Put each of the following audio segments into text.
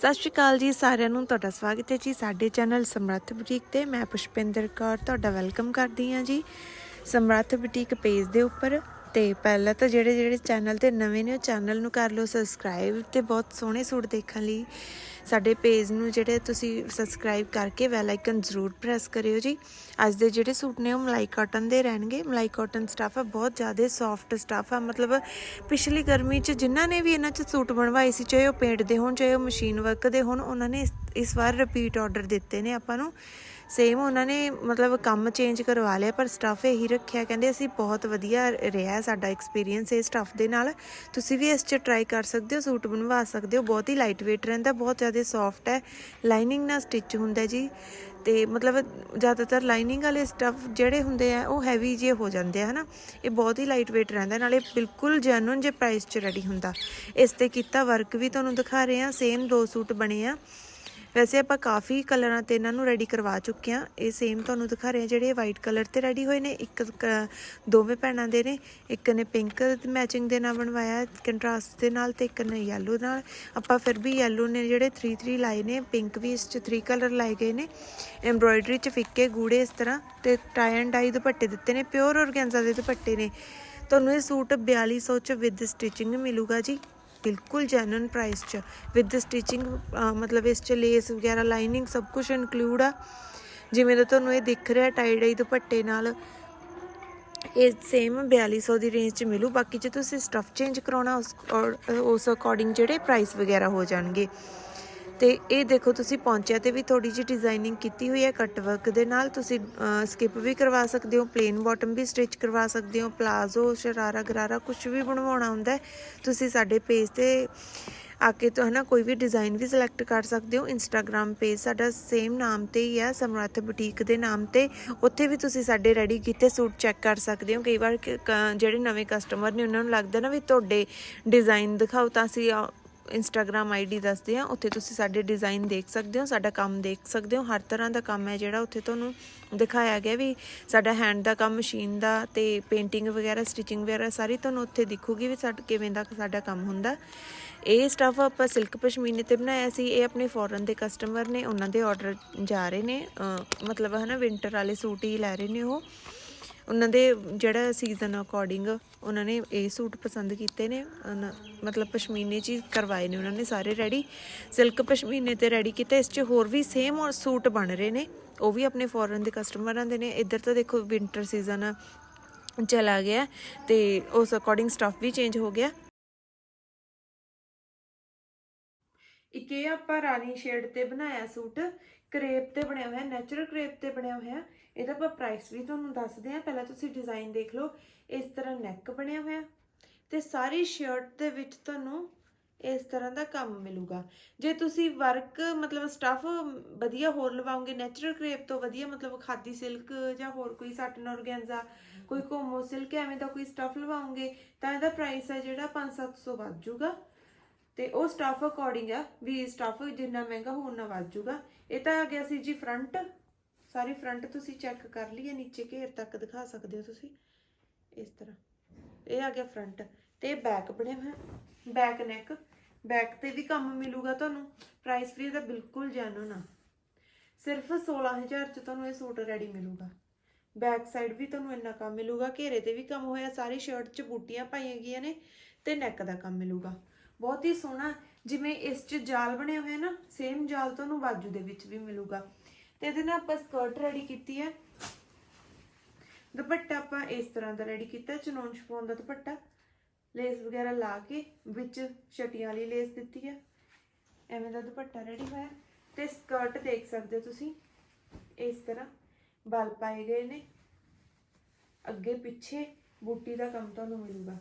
ਸਤਿ ਸ਼੍ਰੀ ਅਕਾਲ ਜੀ, ਸਾਰਿਆਂ ਨੂੰ ਤੁਹਾਡਾ ਸਵਾਗਤ ਹੈ ਜੀ ਸਾਡੇ ਚੈਨਲ ਸਮਰੱਥ ਬੁਟੀਕ ਤੇ। ਮੈਂ ਪੁਸ਼ਪਿੰਦਰ ਕੌਰ, ਤੁਹਾਡਾ ਵੈਲਕਮ ਕਰਦੀ ਹਾਂ ਜੀ। ਸਮਰੱਥ ਬੁਟੀਕ ਪੇਜ ਦੇ ਉੱਪਰ ਤੇ ਪਹਿਲਾਂ ਤਾਂ ਜਿਹੜੇ ਜਿਹੜੇ ਚੈਨਲ ਤੇ ਨਵੇਂ ਨੇ ਉਹ ਚੈਨਲ ਨੂੰ ਕਰ ਲਓ ਸਬਸਕ੍ਰਾਈਬ ਤੇ ਬਹੁਤ ਸੋਹਣੇ ਸੂਟ ਦੇਖਣ ਲਈ ਸਾਡੇ ਪੇਜ ਨੂੰ ਜਿਹੜੇ ਤੁਸੀਂ ਸਬਸਕ੍ਰਾਈਬ ਕਰਕੇ ਬੈਲ ਆਈਕਨ ਜ਼ਰੂਰ ਪ੍ਰੈਸ ਕਰਿਓ ਜੀ। ਅੱਜ ਦੇ ਜਿਹੜੇ ਸੂਟ ਨੇ ਉਹ ਮਲਾਈ ਕਾਟਨ ਦੇ ਰਹਿਣਗੇ। ਮਲਾਈ ਕਾਟਨ ਸਟਾਫ ਹੈ ਬਹੁਤ ਜ਼ਿਆਦਾ ਸੌਫਟ ਸਟਾਫ ਆ। ਮਤਲਬ ਪਿਛਲੀ ਗਰਮੀ 'ਚ ਜਿਨ੍ਹਾਂ ਨੇ ਵੀ ਇਹਨਾਂ 'ਚ ਸੂਟ ਬਣਵਾਏ ਸੀ, ਚਾਹੇ ਉਹ ਪੇਂਟ ਦੇ ਹੋਣ, ਚਾਹੇ ਉਹ ਮਸ਼ੀਨ ਵਰਕ ਦੇ ਹੋਣ, ਉਹਨਾਂ ਨੇ ਇਸ- ਇਸ ਵਾਰ ਰਿਪੀਟ ਆਰਡਰ ਦਿੱਤੇ ਨੇ ਆਪਾਂ ਨੂੰ। ਸੇਮ ਉਹਨਾਂ ਨੇ ਮਤਲਬ ਕੰਮ ਚੇਂਜ ਕਰਵਾ ਲਿਆ, ਪਰ ਸਟਾਫ ਇਹੀ ਰੱਖਿਆ, ਕਹਿੰਦੇ ਅਸੀਂ ਬਹੁਤ ਵਧੀਆ ਰਿਹਾ ਸਾਡਾ ਐਕਸਪੀਰੀਅੰਸ ਇਹ ਸਟਾਫ ਦੇ ਨਾਲ। ਤੁਸੀਂ ਵੀ ਇਸ 'ਚ ਟਰਾਈ ਕਰ ਸਕਦੇ ਹੋ, ਸੂਟ ਬਣਵਾ ਸਕਦੇ ਹੋ, ਬਹੁਤ ਹੀ ਲਾਈਟ weight ਰਹਿੰਦਾ, ਬਹੁਤ ਜ਼ਿਆਦਾ ਸੌਫਟ ਹੈ। ਲਾਈਨਿੰਗ ਨਾਲ ਸਟਿਚ ਹੁੰਦਾ ਜੀ। ਤੇ ਮਤਲਬ ਜ਼ਿਆਦਾਤਰ ਲਾਈਨਿੰਗ ਵਾਲੇ ਸਟਫ ਜਿਹੜੇ ਹੁੰਦੇ ਆ, ਉਹ ਹੈਵੀ ਜੇ ਹੋ ਜਾਂਦੇ ਆ, ਹਨਾ। ਇਹ ਬਹੁਤ ਹੀ ਲਾਈਟ weight ਰਹਿੰਦਾ, ਨਾਲੇ ਬਿਲਕੁਲ ਜੈਨੂਨ ਜੇ ਪ੍ਰਾਈਸ 'ਚ ਰੈਡੀ ਹੁੰਦਾ। ਇਸ ਤੇ ਕੀਤਾ ਵਰਕ ਵੀ ਤੁਹਾਨੂੰ ਦਿਖਾ ਰਹੇ ਆ ਸੇਮ ਦੋ ਸੂਟ ਬਣੇ ਆ। ਵੈਸੇ ਆਪਾਂ ਕਾਫੀ ਕਲਰਾਂ ਤੇ ਇਹਨਾਂ ਨੂੰ ਰੈਡੀ ਕਰਵਾ ਚੁੱਕੇ ਆ ਇਹ ਸੇਮ ਤੁਹਾਨੂੰ ਦਿਖਾ ਰਹੇ ਆ ਜਿਹੜੇ ਵਾਈਟ ਕਲਰ ਤੇ ਰੈਡੀ ਹੋਏ ਨੇ। ਇੱਕ ਕ- ਦੋਵੇਂ ਭੈਣਾਂ ਦੇ ਨੇ। ਇੱਕ ਨੇ ਪਿੰਕ ਮੈਚਿੰਗ ਦੇ ਨਾਲ ਬਣਵਾਇਆ ਕੰਟਰਾਸਟ ਦੇ ਨਾਲ ਤੇ ਇੱਕ ਨੇ ਯੈਲੋ ਨਾਲ। ਆਪਾਂ ਫਿਰ ਵੀ ਯੈਲੋ ਨੇ ਜਿਹੜੇ 3 3 ਲਾਏ ਨੇ। ਪਿੰਕ ਵੀ ਇਸ ਚ 3 ਕਲਰ ਲਾਏ ਗਏ ਨੇ। ਐਮਬ੍ਰੋਇਡਰੀ ਚ ਫਿੱਕੇ ਗੂੜੇ ਇਸ ਤਰ੍ਹਾਂ ਤੇ ਟਾਈ ਐਂਡ ਡਾਈ ਦੁਪੱਟੇ ਦਿੱਤੇ ਨੇ। ਪਿਓਰ ਔਰਗੈਂਜ਼ਾ ਦੇ ਦੁਪੱਟੇ ਨੇ। ਤੁਹਾਨੂੰ ਇਹ ਸੂਟ 4200 ਚ ਵਿਦ ਸਟਿਚਿੰਗ ਮਿਲੂਗਾ ਜੀ। ਬਿਲਕੁਲ ਜੈਨੂਨ ਪ੍ਰਾਈਸ ਚ। ਵਿਦ ਸਟਿਚਿੰਗ ਮਤਲਬ ਇਸ ਚ ਲੇਸ ਵਗੈਰਾ ਲਾਈਨਿੰਗ ਸਭ ਕੁਝ ਇਨਕਲੂਡ ਆ। ਜਿਵੇਂ ਦਾ ਤੁਹਾਨੂੰ ਇਹ ਦਿਖ ਰਿਹਾ ਟਾਈ ਡਾਈ ਦੁਪੱਟੇ ਨਾਲ, ਇਹ ਸੇਮ 4200 ਦੀ ਰੇਂਜ ਚ ਮਿਲੂ। ਬਾਕੀ ਜੇ ਤੁਸੀਂ ਸਟਫ ਚੇਂਜ ਕਰਾਉਣਾ, ਉਸ ਔਰ ਉਸ ਅਕੋਰਡਿੰਗ ਜਿਹੜੇ ਪ੍ਰਾਈਸ ਵਗੈਰਾ ਹੋ ਜਾਣਗੇ। ਤੇ ਇਹ ਦੇਖੋ ਤੁਸੀਂ ਪਹੁੰਚਿਆ ਤੇ ਵੀ ਥੋੜੀ ਜਿਹੀ ਡਿਜ਼ਾਈਨਿੰਗ ਕੀਤੀ ਹੋਈ ਹੈ ਕੱਟ ਵਰਕ ਦੇ ਨਾਲ। ਤੁਸੀਂ ਸਕਿਪ ਵੀ ਕਰਵਾ ਸਕਦੇ ਹੋ ਪਲੇਨ ਬਾਟਮ ਵੀ ਸਟਿਚ ਕਰਵਾ ਸਕਦੇ ਹੋ ਪਲਾਜ਼ੋ ਸ਼ਰਾਰਾ, ਗਰਾਰਾ ਕੁਝ ਵੀ ਬਣਵਾਉਣਾ ਹੁੰਦਾ ਤੁਸੀਂ ਸਾਡੇ ਪੇਜ ਤੇ ਆ ਕੇ ਤੋਂ ਹਨਾ ਕੋਈ ਵੀ ਡਿਜ਼ਾਈਨ ਵੀ ਸਿਲੈਕਟ ਕਰ ਸਕਦੇ ਹੋ। ਇੰਸਟਾਗ੍ਰam ਪੇਜ ਸਾਡਾ ਸੇਮ ਨਾਮ ਤੇ ਹੀ ਹੈ ਸਮਰੱਥ ਬੁਟੀਕ ਦੇ ਨਾਮ ਤੇ। ਉੱਥੇ ਵੀ ਤੁਸੀਂ ਸਾਡੇ ਰੈਡੀ ਕੀਤੇ ਸੂਟ ਚੈੱਕ ਕਰ ਸਕਦੇ ਹੋ। ਕਈ ਵਾਰ ਜਿਹੜੇ ਨਵੇਂ ਕਸਟਮਰ ਨੇ ਉਹਨਾਂ ਨੂੰ ਲੱਗਦਾ ਨਾ ਵੀ ਤੁਹਾਡੇ ਡਿਜ਼ਾਈਨ ਦਿਖਾਓ ਤਾਂ ਅਸੀਂ ਆ- ਇੰਸਟਾਗ੍ਰam ਆਈਡੀ ਦੱਸਦੇ ਆ, ਉੱਥੇ ਤੁਸੀਂ ਸਾਡੇ ਡਿਜ਼ਾਈਨ ਦੇਖ ਸਕਦੇ ਹੋ, ਸਾਡਾ ਕੰਮ ਦੇਖ ਸਕਦੇ ਹੋ, ਹਰ ਤਰ੍ਹਾਂ ਦਾ ਕੰਮ ਹੈ ਜਿਹੜਾ ਉੱਥੇ ਤੁਹਾਨੂੰ ਦਿਖਾਇਆ ਗਿਆ ਵੀ ਸਾਡਾ ਹੈਂਡ ਦਾ ਕੰਮ ਮਸ਼ੀਨ ਦਾ ਤੇ ਪੇਂਟਿੰਗ ਵਗੈਰਾ ਸਟਿਚਿੰਗ ਵਗੈਰਾ ਸਾਰੀ ਤੁਹਾਨੂੰ ਉੱਥੇ ਦਿਖੂਗੀ ਵੀ ਸਾਡਾ ਕਿਵੇਂ ਦਾ ਸਾਡਾ ਕੰਮ ਹੁੰਦਾ। ਇਹ ਸਟਫ ਆਪਾਂ ਸਿਲਕ ਪਸ਼ਮੀਨੇ ਤੇ ਬਣਾਇਆ ਸੀ, ਇਹ ਆਪਣੇ ਫੋਰਨ ਦੇ ਕਸਟਮਰ ਨੇ, ਉਹਨਾਂ ਦੇ ਆਰਡਰ ਜਾ ਰਹੇ ਨੇ, ਅਹ ਮਤਲਬ ਹਨਾ ਵਿੰਟਰ ਵਾਲੇ ਸੂਟ ਹੀ ਲੈ ਰਹੇ ਨੇ ਉਹ। ਉਹਨਾਂ ਦੇ ਜਿਹੜਾ ਸੀਜ਼ਨ ਅਕੋਰਡਿੰਗ ਉਹਨਾਂ ਨੇ ਇਹ ਸੂਟ ਪਸੰਦ ਕੀਤੇ ਨੇ ਮਤਲਬ ਪਸ਼ਮੀਨੇ 'ਚ ਕਰਵਾਏ ਨੇ ਉਹਨਾਂ ਨੇ ਸਾਰੇ ਰੈਡੀ ਸਿਲਕ ਪਸ਼ਮੀਨੇ ਤੇ ਰੈਡੀ ਕੀਤੇ, ਇਸ 'ਚ ਹੋਰ ਵੀ ਸੇਮ ਸੂਟ ਬਣ ਰਹੇ ਨੇ, ਉਹ ਵੀ ਆਪਣੇ ਫੋਰਨ ਦੇ ਕਸਟਮਰਾਂ ਦੇ ਨੇ, ਇੱਧਰ ਤਾਂ ਦੇਖੋ ਵਿੰਟਰ ਸੀਜ਼ਨ ਚਲਾ ਗਿਆ ਤੇ ਉਸ ਅਕੋਰਡਿੰਗ ਸਟਫ ਵੀ ਚੇਂਜ ਹੋ ਗਿਆ। ਇੱਕ ਆਪਾਂ ਰਾਣੀ ਸ਼ੇਡ ਤੇ ਬਣਾਇਆ ਸੂਟ ਕਰੇਪ ਤੇ ਬਣਿਆ ਹੋਇਆ, ਨੈਚੁਰਲ ਕਰੇਪ ਤੇ ਬਣਿਆ ਹੋਇਆ। ਇਹਦਾ ਆਪਾਂ ਪ੍ਰਾਈਸ ਵੀ ਤੁਹਾਨੂੰ ਦੱਸਦੇ ਆ ਪਹਿਲਾਂ ਤੁਸੀਂ ਡਿਜ਼ਾਈਨ ਦੇਖ ਲਓ। ਇਸ ਤਰ੍ਹਾਂ ਨੈਕ ਬਣਿਆ ਹੋਇਆ। ਤੇ ਸਾਰੀ ਸ਼ਰਟ ਦੇ ਵਿੱਚ ਤੁਹਾਨੂੰ ਇਸ ਤਰ੍ਹਾਂ ਦਾ ਕੰਮ ਮਿਲੂਗਾ। ਜੇ ਤੁਸੀਂ ਵਰਕ ਮਤਲਬ ਸਟਫ ਵਧੀਆ ਹੋਰ ਲਵਾਓਗੇ ਨੈਚੁਰਲ ਕਰੇਪ ਤੋਂ ਵਧੀਆ, ਮਤਲਬ ਖਾਦੀ ਸਿਲਕ ਜਾਂ ਹੋਰ ਕੋਈ ਸਾਟਨ ਔਰਗੈਂਜ਼ਾ ਕੋਈ ਕੋਮੋ ਸਿਲਕ ਐਵੇਂ ਦਾ ਕੋਈ ਸਟਫ ਲਵਾਉਂਗੇ ਤਾਂ ਇਹਦਾ ਪ੍ਰਾਈਸ ਹੈ ਜਿਹੜਾ 5-700 ਵੱਧ ਜਾਊਗਾ। ਤੇ ਉਹ ਸਟਾਫ ਅਕੋਰਡਿੰਗ ਆ ਵੀ ਸਟਾਫ ਜਿੰਨਾ ਮਹਿੰਗਾ ਹੋਣ ਨਾ ਵੱਧ ਜਾਊਗਾ ਇਹ ਤਾਂ ਆ ਗਿਆ ਸੀ ਜੀ ਫਰੰਟ ਸਾਰੀ ਫਰੰਟ ਤੁਸੀਂ ਚੈੱਕ ਕਰ ਲਈਏ, ਨੀਚੇ ਘੇਰ ਤੱਕ ਦਿਖਾ ਸਕਦੇ ਹੋ ਤੁਸੀਂ। ਇਸ ਤਰ੍ਹਾਂ। ਇਹ ਆ ਗਿਆ ਫਰੰਟ ਤੇ ਬੈਕ ਬਣਿਆ ਹੋਇਆ ਬੈਕ ਨੈਕ ਬੈਕ ਤੇ ਵੀ ਕੰਮ ਮਿਲੂਗਾ ਤੁਹਾਨੂੰ। ਪ੍ਰਾਈਸ ਵੀ ਇਹਦਾ ਬਿਲਕੁਲ ਜੈਨੂਨ ਨਾ ਸਿਰਫ 16000 ਚ ਤੁਹਾਨੂੰ ਇਹ ਸੂਟ ਰੈਡੀ ਮਿਲੂਗਾ। ਬੈਕ ਸਾਈਡ ਵੀ ਤੁਹਾਨੂੰ ਇੰਨਾ ਕੰਮ ਮਿਲੂਗਾ। ਘੇਰੇ ਤੇ ਵੀ ਕੰਮ ਹੋਇਆ। ਸਾਰੀ ਸ਼ਰਟ 'ਚ ਬੂਟੀਆਂ ਪਾਈਆਂ ਗਈਆਂ ਨੇ ਤੇ ਨੈਕ ਦਾ ਕੰਮ ਮਿਲੂਗਾ। ਬਹੁਤ ਹੀ ਸੋਹਣਾ, ਜਿਵੇਂ ਇਸ 'ਚ ਜਾਲ ਬਣਿਆ ਹੋਇਆ ਨਾ ਸੇਮ ਜਾਲ ਤੁਹਾਨੂੰ ਬਾਜੂ ਦੇ ਵਿੱਚ ਵੀ ਮਿਲੂਗਾ। ਤੇ ਇਹਦੇ ਨਾਲ ਆਪਾਂ ਸਕਰਟ ਰੈਡੀ ਕੀਤੀ ਹੈ। ਦੁਪੱਟਾ ਆਪਾਂ ਇਸ ਤਰ੍ਹਾਂ ਦਾ ਰੈਡੀ ਕੀਤਾ ਚਨੌਨ ਸ਼ਫੋਨ ਦਾ ਦੁਪੱਟਾ। ਲੇਸ ਵਗੈਰਾ ਲਾ ਕੇ ਵਿੱਚ ਛਟੀਆਂ ਵਾਲੀ ਲੇਸ ਦਿੱਤੀ ਹੈ। ਐਵੇਂ ਦਾ ਦੁਪੱਟਾ ਰੈਡੀ ਹੋਇਆ। ਤੇ ਸਕਰਟ ਦੇਖ ਸਕਦੇ ਹੋ ਤੁਸੀਂ, ਇਸ ਤਰ੍ਹਾਂ ਬਲ ਪਾਏ ਗਏ ਨੇ। ਅੱਗੇ ਪਿੱਛੇ ਬੂਟੀ ਦਾ ਕੰਮ ਤੁਹਾਨੂੰ ਮਿਲੂਗਾ।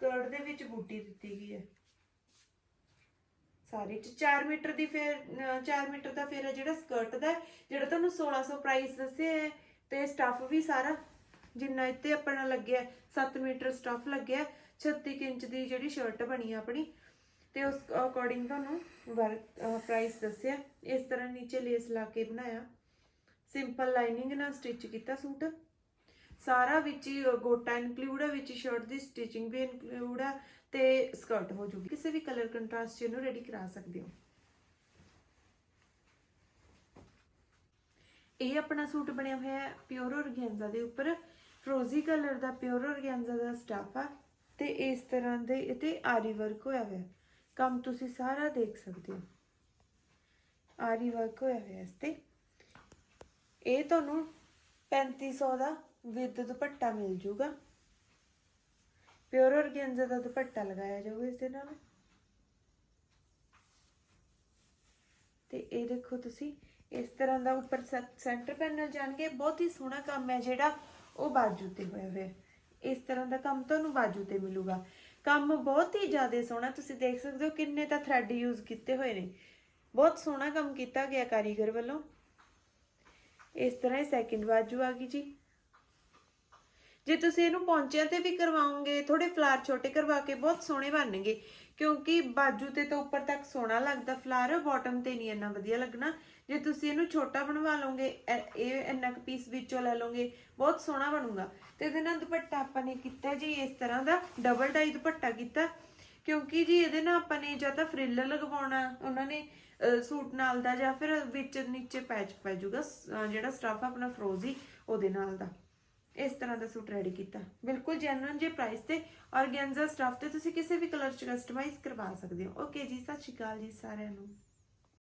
ਸਕਰਟ ਦੇ ਵਿੱਚ ਬੂਟੀ ਦਿੱਤੀ ਗਈ ਹੈ। ਸਾਰੇ ਚ 4 ਮੀਟਰ ਦੀ ਫਿਰ 4 ਮੀਟਰ ਦਾ ਫਿਰ ਜਿਹੜਾ ਸਕਰਟ ਦਾ ਜਿਹੜਾ ਤੁਹਾਨੂੰ 1600 ਪ੍ਰਾਈਸ ਦੱਸਿਆ ਹੈ, ਤੇ ਸਟਫ ਵੀ ਸਾਰਾ, ਜਿੰਨਾ ਇੱਥੇ ਆਪਣਾ ਲੱਗਿਆ 7 ਮੀਟਰ ਸਟਫ ਲੱਗਿਆ 36 ਇੰਚ ਦੀ ਜਿਹੜੀ ਸ਼ਰਟ ਬਣੀ ਆਪਣੀ, ਤੇ ਉਸ ਅਕੋਰਡਿੰਗ ਤੁਹਾਨੂੰ ਵਰਕ ਪ੍ਰਾਈਸ ਦੱਸਿਆ। ਇਸ ਤਰ੍ਹਾਂ ਨੀਚੇ ਲੇਸ ਲਾ ਕੇ ਬਣਾਇਆ। ਸਿੰਪਲ ਲਾਈਨਿੰਗ ਨਾਲ ਸਟਿਚ ਕੀਤਾ ਸੂਟ। ਸਾਰਾ ਵਿੱਚ ਹੀ ਗੋਟਾ ਇਨਕਲੂਡ ਹੈ, ਵਿੱਚ ਸ਼ਰਟ ਦੀ ਸਟਿਚਿੰਗ ਵੀ ਇਨਕਲੂਡ ਹੈ ਤੇ ਸਕਰਟ ਹੋ ਜੂਗੀ। ਕਿਸੇ ਵੀ ਕਲਰ ਕੰਟਰਾਸਟ ਇਹਨੂੰ ਰੈਡੀ ਕਰਾ ਸਕਦੇ ਹੋ। ਇਹ ਆਪਣਾ ਸੂਟ ਬਣਿਆ ਹੋਇਆ ਹੈ ਪਿਓਰ ਔਰਗੈਂਜ਼ਾ ਦੇ ਉੱਪਰ। ਫਰੋਜ਼ੀ ਕਲਰ ਦਾ ਪਿਓਰ ਔਰਗੈਂਜ਼ਾ ਦਾ ਸਟਾਫ ਆ ਤੇ ਇਸ ਤਰ੍ਹਾਂ ਦੇ ਇਤੇ ਆਰੀ ਵਰਕ ਹੋਇਆ ਹੋਇਆ। ਕੰਮ ਤੁਸੀਂ ਸਾਰਾ ਦੇਖ ਸਕਦੇ ਹੋ। ਆਰੀ ਵਰਕ ਹੋਇਆ ਹੋਇਆ ਇਸ ਤੇ। ਇਹ ਤੁਹਾਨੂੰ 3500 ਦਾ ਵਿਦ ਦੁਪੱਟਾ ਮਿਲ ਜੂਗਾ। ਪਿਓਰ ਔਰਗੈਂਜ਼ਾ ਦਾ ਦੁਪੱਟਾ ਲਗਾਇਆ ਜਾਊਗਾ ਇਸ ਦੇ ਨਾਲ। ਤੇ ਇਹ ਦੇਖੋ ਤੁਸੀਂ, ਇਸ ਤਰ੍ਹਾਂ ਦਾ ਉੱਪਰ ਸੈਂਟਰ ਪੈਨਲ ਜਾਣਗੇ। ਬਹੁਤ ਹੀ ਸੋਹਣਾ ਕੰਮ ਹੈ ਜਿਹੜਾ, ਉਹ ਬਾਜੂ ਤੇ ਹੋਇਆ ਹੋਇਆ। ਇਸ ਤਰ੍ਹਾਂ ਦਾ ਕੰਮ ਤੁਹਾਨੂੰ ਬਾਜੂ ਤੇ ਮਿਲੂਗਾ। ਕੰਮ ਬਹੁਤ ਹੀ ਜ਼ਿਆਦਾ ਸੋਹਣਾ, ਤੁਸੀਂ ਦੇਖ ਸਕਦੇ ਹੋ ਕਿੰਨੇ ਤਾਂ ਥ੍ਰੈਡ ਯੂਜ਼ ਕੀਤੇ ਹੋਏ ਨੇ। ਬਹੁਤ ਸੋਹਣਾ ਕੰਮ ਕੀਤਾ ਗਿਆ ਕਾਰੀਗਰ ਵੱਲੋਂ। ਇਸ ਤਰ੍ਹਾਂ ਇਹ ਸੈਕਿੰਡ ਬਾਜੂ ਆ ਗਈ ਜੀ। ਜੇ ਤੁਸੀਂ ਇਹਨੂੰ ਪੌਂਚਿਆਂ ਤੇ ਵੀ ਕਰਵਾਓਗੇ ਥੋੜੇ ਫਲਾਰ ਛੋਟੇ ਕਰਵਾ ਕੇ ਬਹੁਤ ਸੋਹਣੇ ਬਣਨਗੇ ਕਿਉਂਕਿ ਬਾਜੂ ਤੇ ਤਾਂ ਉੱਪਰ ਤੱਕ ਸੋਹਣਾ ਲੱਗਦਾ ਫਲਾਰ ਬਾਟਮ ਤੇ ਨਹੀਂ ਇੰਨਾ ਵਧੀਆ ਲੱਗਣਾ। ਜੇ ਤੁਸੀਂ ਇਹਨੂੰ ਛੋਟਾ ਬਣਵਾ ਲਓਗੇ ਇਹ ਇੰਨਾ ਕੁ ਪੀਸ ਵਿੱਚੋਂ ਲੈ ਲਓਗੇ ਬਹੁਤ ਸੋਹਣਾ ਬਣੂਗਾ। ਤੇ ਇਹਦੇ ਨਾਲ ਦੁਪੱਟਾ ਆਪਾਂ ਨੇ ਕੀਤਾ ਜੀ ਇਸ ਤਰ੍ਹਾਂ ਦਾ ਡਬਲ ਡਾਈ ਦੁਪੱਟਾ ਕੀਤਾ। ਕਿਉਂਕਿ ਜੀ ਇਹਦੇ ਨਾਲ ਆਪਾਂ ਨੇ ਜਾਂ ਤਾਂ ਫਰਿੱਲ ਲਗਵਾਉਣਾ ਉਹਨਾਂ ਨੇ ਸੂਟ ਨਾਲ ਦਾ ਜਾਂ ਫਿਰ ਵਿੱਚ ਨੀਚੇ ਪੈਚ ਪੈ ਜਾਊਗਾ ਸ- ਅਹ, ਜਿਹੜਾ ਸਟਾਫ ਆਪਣਾ ਫਰੋਜ਼ੀ ਉਹਦੇ ਨਾਲ ਦਾ। ਇਸ ਤਰ੍ਹਾਂ ਦਾ ਸੂਟ ਰੈਡੀ ਕੀਤਾ। ਬਿਲਕੁਲ ਜੈਨੂਇਨ ਜੇ ਪ੍ਰਾਈਸ ਤੇ ਔਰਗੈਂਜ਼ਾ ਸਟਾਫ ਤੇ ਤੁਸੀਂ ਕਿਸੇ ਵੀ ਕਲਰ ਚ ਕਸਟਮਾਈਜ਼ ਕਰਵਾ ਸਕਦੇ ਹੋ। ਓਕੇ ਜੀ, ਸਤਿ ਸ਼੍ਰੀ ਅਕਾਲ ਜੀ ਸਾਰਿਆਂ ਨੂੰ।